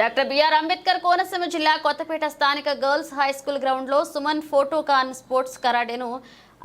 Doctor BR Ambedkar Konaseema జిల్లా కొత్తపేట స్థానిక girls high school గ్రౌండ్లో సుమన్ ఫోటోకాన్ స్పోర్ట్స్ కరాడేను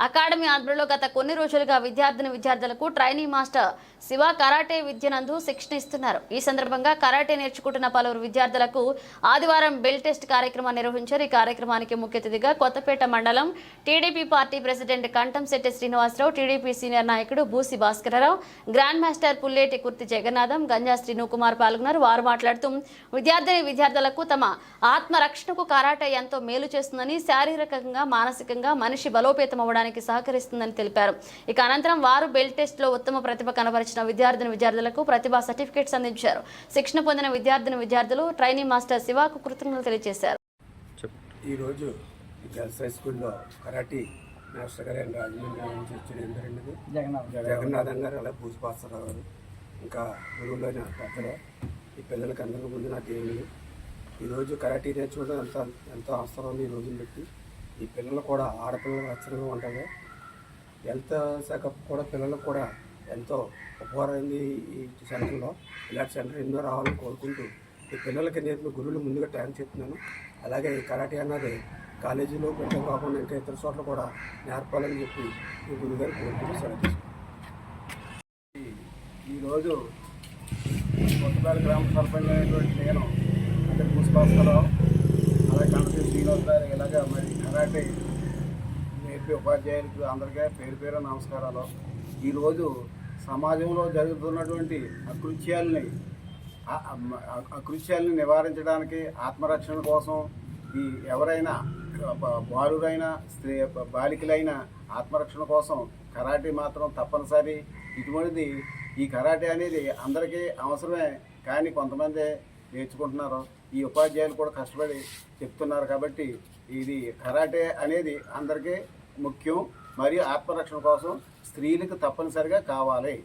అకాడమీ ఆధ్వర్యంలో గత కొన్ని రోజులుగా విద్యార్థిని విద్యార్థులకు ట్రైనింగ్ మాస్టర్ శివ కరాటే విద్యనందు శిక్షణ ఇస్తున్నారు. ఈ సందర్భంగా కరాటే నేర్చుకుంటున్న పలువురు విద్యార్థులకు ఆదివారం బెల్ టెస్ట్ కార్యక్రమాన్ని నిర్వహించారు. ఈ కార్యక్రమానికి ముఖ్య అతిథిగా కొత్తపేట మండలం TDP party president Kantamsetti Srinivasarao TDP senior నాయకుడు బూసి భాస్కరరావు గ్రాండ్ మాస్టర్ పుల్లేటి కుర్తి జగన్నాథం గంజా శ్రీను కుమార్ పాల్గొన్నారు. వారు మాట్లాడుతూ విద్యార్థిని విద్యార్థులకు తమ ఆత్మరక్షణకు కరాటే ఎంతో మేలు చేస్తుందని శారీరకంగా మానసికంగా మనిషి బలోపేతం అవ్వడానికి సహకరిస్తుందని తెలిపారు. ఇక అనంతరం వారు బెల్ టెస్ట్లో ఉత్తమ ప్రతిభ కనబరిచిన విద్యార్థిని విద్యార్థులకు ప్రతిభా సర్టిఫికేట్స్ అందించారు. శిక్షణ పొందిన విద్యార్థిని విద్యార్థులు ట్రైనింగ్ మాస్టర్ శివాకు కృతజ్ఞతలు తెలియజేశారు. ఈరోజు ఈ గర్ల్స్ హై స్కూల్లో కరాటీ మాస్టర్ గారు అండ్ రాజమండ్రి నుంచి వచ్చిన ఎందరండి జగన్నాథం గారు. పూజపాస్తరావు గారు ఇంకా గురువులైన పెద్దలు. ఈ పిల్లలకి అందరికీ ముందు నా దేవుని ఈరోజు కరాటీ నేర్చుకోవడం ఎంత ఎంతో అవసరం ఉంది ఈ రోజులు పెట్టి ఈ పిల్లలు కూడా ఆడపిల్లలు రక్షణగా ఉంటుంది. హెల్త్ శాఖ కూడా పిల్లలకు కూడా ఎంతో ఉపకారమైంది ఈ సెంటర్లో. ఇలాంటి సెంటర్ ఎన్నో రావాలని కోరుకుంటూ ఈ పిల్లలకి నేర్పిన గురువులు ముందుగా థ్యాంక్స్ చెప్తున్నాను. అలాగే ఈ కరాటే అన్నది కాలేజీలో పెట్టడం కాకుండా ఇంకా ఇతర చోట్ల కూడా నేర్పాలని చెప్పి ఈ గురుగారు కోరుకుంటూ సెలవు ఈరోజు కొత్తపేట గ్రామ సర్పంచ్ అయినటువంటి నేను అంటే పుష్పాస్కరావు కనసి ఇలాగ మరి కరాటే నేర్పి ఉపాధ్యాయులకు అందరికీ పేరు పేరు నమస్కారాలు. ఈరోజు సమాజంలో జరుగుతున్నటువంటి అకృత్యాలని అకృత్యాలను నివారించడానికి ఆత్మరక్షణ కోసం ఈ ఎవరైనా బాలురైన బాలురైనా స్త్రీ బాలికలైన ఆత్మరక్షణ కోసం కరాటే మాత్రం తప్పనిసరి. ఇటువంటిది ఈ కరాటే అనేది అందరికీ అవసరమే కానీ కొంతమంది నేర్చుకుంటున్నారు. ఈ ఉపాధ్యాయులు కూడా కష్టపడి చెప్తున్నారు కాబట్టి ఇది కరాటే అనేది అందరికీ ముఖ్యం. మరియు ఆత్మరక్షణ కోసం స్త్రీలకు తప్పనిసరిగా కావాలి.